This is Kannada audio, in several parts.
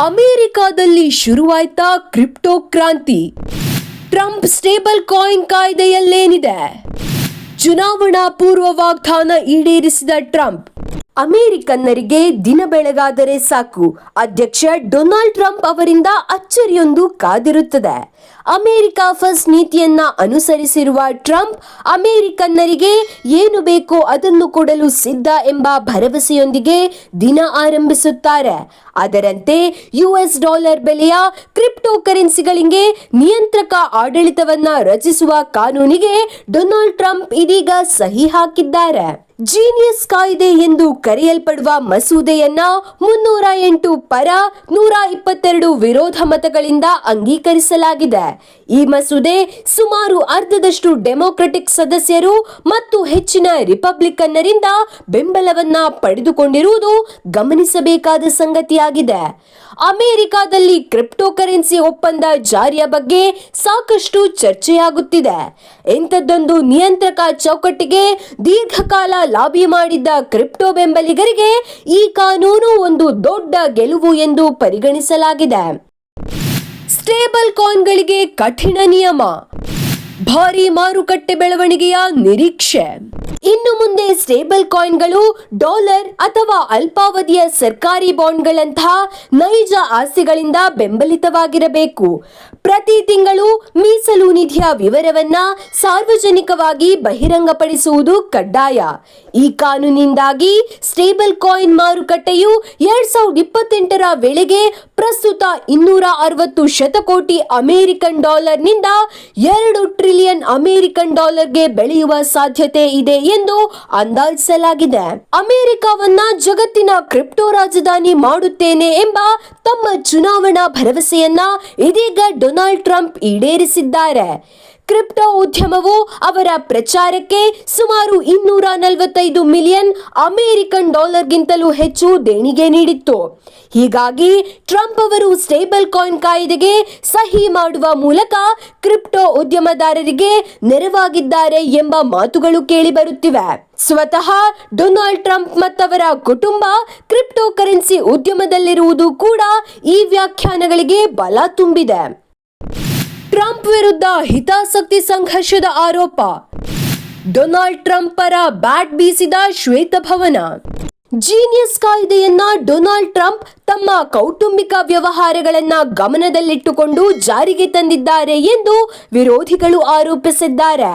ಅಮೆರಿಕಾದಲ್ಲಿ ಶುರುವಾಯ್ತ ಕ್ರಿಪ್ಟೋ ಕ್ರಾಂತಿ. ಟ್ರಂಪ್ ಸ್ಟೇಬಲ್ ಕಾಯಿನ್ ಕಾಯ್ದೆಯಲ್ಲೇನಿದೆ? ಚುನಾವಣಾ ಪೂರ್ವ ವಾಗ್ದಾನ ಈಡೇರಿಸಿದ ಟ್ರಂಪ್ ಅಮೆರಿಕನ್ನರಿಗೆ ದಿನ ಬೆಳಗಾದರೆ ಸಾಕು. ಅಧ್ಯಕ್ಷ ಡೊನಾಲ್ಡ್ ಟ್ರಂಪ್ ಅವರಿಂದ ಅಚ್ಚರಿಯೊಂದು ಕಾದಿರುತ್ತದೆ. ಅಮೆರಿಕ ಫಸ್ಟ್ ನೀತಿಯನ್ನ ಅನುಸರಿಸಿರುವ ಟ್ರಂಪ್, ಅಮೆರಿಕನ್ನರಿಗೆ ಏನು ಬೇಕೋ ಅದನ್ನು ಕೊಡಲು ಸಿದ್ಧ ಎಂಬ ಭರವಸೆಯೊಂದಿಗೆ ದಿನ ಆರಂಭಿಸುತ್ತಾರೆ. ಅದರಂತೆ ಯುಎಸ್ ಡಾಲರ್ ಬೆಲೆಯ ಕ್ರಿಪ್ಟೋ ಕರೆನ್ಸಿಗಳಿಗೆ ನಿಯಂತ್ರಕ ಆಡಳಿತವನ್ನ ರಚಿಸುವ ಕಾನೂನಿಗೆ ಡೊನಾಲ್ಡ್ ಟ್ರಂಪ್ ಇದೀಗ ಸಹಿ ಹಾಕಿದ್ದಾರೆ. ಜೀನಿಯಸ್ ಕಾಯ್ದೆ ಎಂದು ಕರೆಯಲ್ಪಡುವ ಮಸೂದೆಯನ್ನ ಮುನ್ನೂರ ಎಂಟು ಪರ ನೂರ ಇಪ್ಪತ್ತೆರಡು ವಿರೋಧ ಮತಗಳಿಂದ ಅಂಗೀಕರಿಸಲಾಗಿದೆ. ಈ ಮಸೂದೆ ಸುಮಾರು ಅರ್ಧದಷ್ಟು ಡೆಮೊಕ್ರೆಟಿಕ್ ಸದಸ್ಯರು ಮತ್ತು ಹೆಚ್ಚಿನ ರಿಪಬ್ಲಿಕನ್ನರಿಂದ ಬೆಂಬಲವನ್ನ ಪಡೆದುಕೊಂಡಿರುವುದು ಗಮನಿಸಬೇಕಾದ ಸಂಗತಿಯಾಗಿದೆ. ಅಮೆರಿಕಾದಲ್ಲಿ ಕ್ರಿಪ್ಟೋ ಕರೆನ್ಸಿ ಒಪ್ಪಂದ ಜಾರಿಯ ಬಗ್ಗೆ ಸಾಕಷ್ಟು ಚರ್ಚೆಯಾಗುತ್ತಿದೆ. ಇಂಥದ್ದೊಂದು ನಿಯಂತ್ರಕ ಚೌಕಟ್ಟಿಗೆ ದೀರ್ಘಕಾಲ ಲಾಬಿ ಮಾಡಿದ್ದ ಕ್ರಿಪ್ಟೋ ಬೆಂಬಲಿಗರಿಗೆ ಈ ಕಾನೂನು ಒಂದು ದೊಡ್ಡ ಗೆಲುವು ಎಂದು ಪರಿಗಣಿಸಲಾಗಿದೆ. ಸ್ಟೇಬಲ್ ಕಾಯಿನ್ಗಳಿಗೆ ಕಠಿಣ ನಿಯಮ. ಭಾರಿ ಮಾರುಕಟ್ಟೆ ಬೆಳವಣಿಗೆಯ ನಿರೀಕ್ಷೆ. ಇನ್ನು ಮುಂದೆ ಸ್ಟೇಬಲ್ ಕಾಯಿನ್ಗಳು, ಡಾಲರ್ ಅಥವಾ ಅಲ್ಪಾವಧಿಯ ಸರ್ಕಾರಿ ಬಾಂಡ್ಗಳಂತಹ ನೈಜ ಆಸ್ತಿಗಳಿಂದ ಬೆಂಬಲಿತವಾಗಿರಬೇಕು. ಪ್ರತಿ ತಿಂಗಳು ಮೀಸಲು ನಿಧಿಯ ವಿವರವನ್ನ ಸಾರ್ವಜನಿಕವಾಗಿ ಬಹಿರಂಗಪಡಿಸುವುದು ಕಡ್ಡಾಯ. ಈ ಕಾನೂನಿಂದಾಗಿ ಸ್ಟೇಬಲ್ ಕಾಯಿನ್ ಮಾರುಕಟ್ಟೆಯು ಎರಡ್ ಸಾವಿರದ ಇಪ್ಪತ್ತೆಂಟರ ವೇಳೆಗೆ ಪ್ರಸ್ತುತ ಇನ್ನೂರ ಅರವತ್ತು ಶತಕೋಟಿ ಅಮೆರಿಕನ್ ಡಾಲರ್ನಿಂದ ಎರಡು ಟ್ರಿಲಿಯನ್ ಅಮೆರಿಕನ್ ಡಾಲರ್ಗೆ ಬೆಳೆಯುವ ಸಾಧ್ಯತೆ ಇದೆ ಎಂದು ಅಂದಾಜಿಸಲಾಗಿದೆ. ಅಮೆರಿಕವನ್ನ ಜಗತ್ತಿನ ಕ್ರಿಪ್ಟೋ ರಾಜಧಾನಿ ಮಾಡುತ್ತೇನೆ ಎಂಬ ತಮ್ಮ ಚುನಾವಣಾ ಭರವಸೆಯನ್ನ ಇದೀಗ ಡೊನಾಲ್ಡ್ ಟ್ರಂಪ್ ಈಡೇರಿಸಿದ್ದಾರೆ. ಕ್ರಿಪ್ಟೋ ಉದ್ಯಮವು ಅವರ ಪ್ರಚಾರಕ್ಕೆ ಸುಮಾರು ಇನ್ನೂರ ನಲವತ್ತೈದು ಮಿಲಿಯನ್ ಅಮೆರಿಕನ್ ಡಾಲರ್ಗಿಂತಲೂ ಹೆಚ್ಚು ದೇಣಿಗೆ ನೀಡಿತ್ತು. ಹೀಗಾಗಿ ಟ್ರಂಪ್ ಅವರು ಸ್ಟೇಬಲ್ ಕಾಯಿನ್ ಕಾಯ್ದೆಗೆ ಸಹಿ ಮಾಡುವ ಮೂಲಕ ಕ್ರಿಪ್ಟೋ ಉದ್ಯಮದಾರರಿಗೆ ನೆರವಾಗಿದ್ದಾರೆ ಎಂಬ ಮಾತುಗಳು ಕೇಳಿಬರುತ್ತಿವೆ. ಸ್ವತಃ ಡೊನಾಲ್ಡ್ ಟ್ರಂಪ್ ಮತ್ತವರ ಕುಟುಂಬ ಕ್ರಿಪ್ಟೋ ಕರೆನ್ಸಿ ಉದ್ಯಮದಲ್ಲಿರುವುದು ಕೂಡ ಈ ವ್ಯಾಖ್ಯಾನಗಳಿಗೆ ಬಲ ತುಂಬಿದೆ. ಟ್ರಂಪ್ ವಿರುದ್ಧ ಹಿತಾಸಕ್ತಿ ಸಂಘರ್ಷದ ಆರೋಪ. ಡೊನಾಲ್ಡ್ ಟ್ರಂಪ್ ಪರ ಬ್ಯಾಟ್ ಬೀಸಿದ ಶ್ವೇತಭವನ. ಜೀನಿಯಸ್ ಕಾಯ್ದೆಯನ್ನ ಡೊನಾಲ್ಡ್ ಟ್ರಂಪ್ ತಮ್ಮ ಕೌಟುಂಬಿಕ ವ್ಯವಹಾರಗಳನ್ನ ಗಮನದಲ್ಲಿಟ್ಟುಕೊಂಡು ಜಾರಿಗೆ ತಂದಿದ್ದಾರೆ ಎಂದು ವಿರೋಧಿಗಳು ಆರೋಪಿಸಿದ್ದಾರೆ.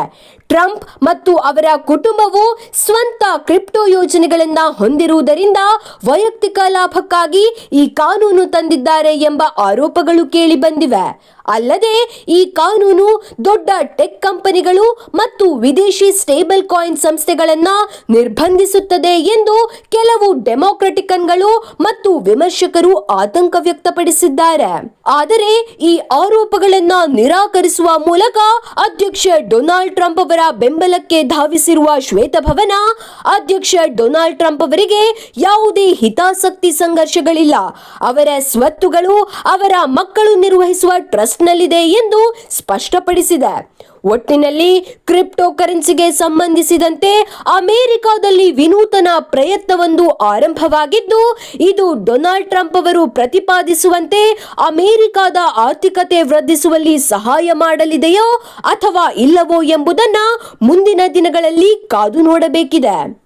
ಟ್ರಂಪ್ ಮತ್ತು ಅವರ ಕುಟುಂಬವು ಸ್ವಂತ ಕ್ರಿಪ್ಟೋ ಯೋಜನೆಗಳನ್ನ ಹೊಂದಿರುವುದರಿಂದ ವೈಯಕ್ತಿಕ ಲಾಭಕ್ಕಾಗಿ ಈ ಕಾನೂನು ತಂದಿದ್ದಾರೆ ಎಂಬ ಆರೋಪಗಳು ಕೇಳಿಬಂದಿವೆ ಅಲ್ಲದೆ, ಈ ಕಾನೂನು ದೊಡ್ಡ ಟೆಕ್ ಕಂಪನಿಗಳು ಮತ್ತು ವಿದೇಶಿ ಸ್ಟೇಬಲ್ ಕಾಯಿನ್ ಸಂಸ್ಥೆಗಳನ್ನ ನಿರ್ಬಂಧಿಸುತ್ತದೆ ಎಂದು ಕೆಲವು ಡೆಮೊಕ್ರೆಟಿಕನ್ಗಳು ಮತ್ತು ವಿಮರ್ಶಕರು ಆತಂಕ ವ್ಯಕ್ತಪಡಿಸಿದ್ದಾರೆ. ಆದರೆ, ಈ ಆರೋಪಗಳನ್ನ ನಿರಾಕರಿಸುವ ಮೂಲಕ ಅಧ್ಯಕ್ಷ ಡೊನಾಲ್ಡ್ ಟ್ರಂಪ್ ಅವರ ಬೆಂಬಲಕ್ಕೆ ಧಾವಿಸಿರುವ ಶ್ವೇತಭವನ, ಅಧ್ಯಕ್ಷ ಡೊನಾಲ್ಡ್ ಟ್ರಂಪ್ ಅವರಿಗೆ ಯಾವುದೇ ಹಿತಾಸಕ್ತಿ ಸಂಘರ್ಷಗಳಿಲ್ಲ. ಅವರ ಸ್ವತ್ತುಗಳು ಅವರ ಮಕ್ಕಳು ನಿರ್ವಹಿಸುವ ಟ್ರಸ್ಟ್ನಲ್ಲಿದೆ ಎಂದು ಸ್ಪಷ್ಟಪಡಿಸಿದೆ. ಒಟ್ಟಿನಲ್ಲಿ ಕ್ರಿಪ್ಟೋ ಕರೆನ್ಸಿಗೆ ಸಂಬಂಧಿಸಿದಂತೆ ಅಮೆರಿಕಾದಲ್ಲಿ ವಿನೂತನ ಪ್ರಯತ್ನವೊಂದು ಆರಂಭವಾಗಿದ್ದು, ಇದು ಡೊನಾಲ್ಡ್ ಟ್ರಂಪ್ ಅವರು ಪ್ರತಿಪಾದಿಸುವಂತೆ ಅಮೆರಿಕಾದ ಆರ್ಥಿಕತೆ ವೃದ್ಧಿಸುವಲ್ಲಿ ಸಹಾಯ ಮಾಡಲಿದೆಯೋ ಅಥವಾ ಇಲ್ಲವೋ ಎಂಬುದನ್ನು ಮುಂದಿನ ದಿನಗಳಲ್ಲಿ ಕಾದು ನೋಡಬೇಕಿದೆ.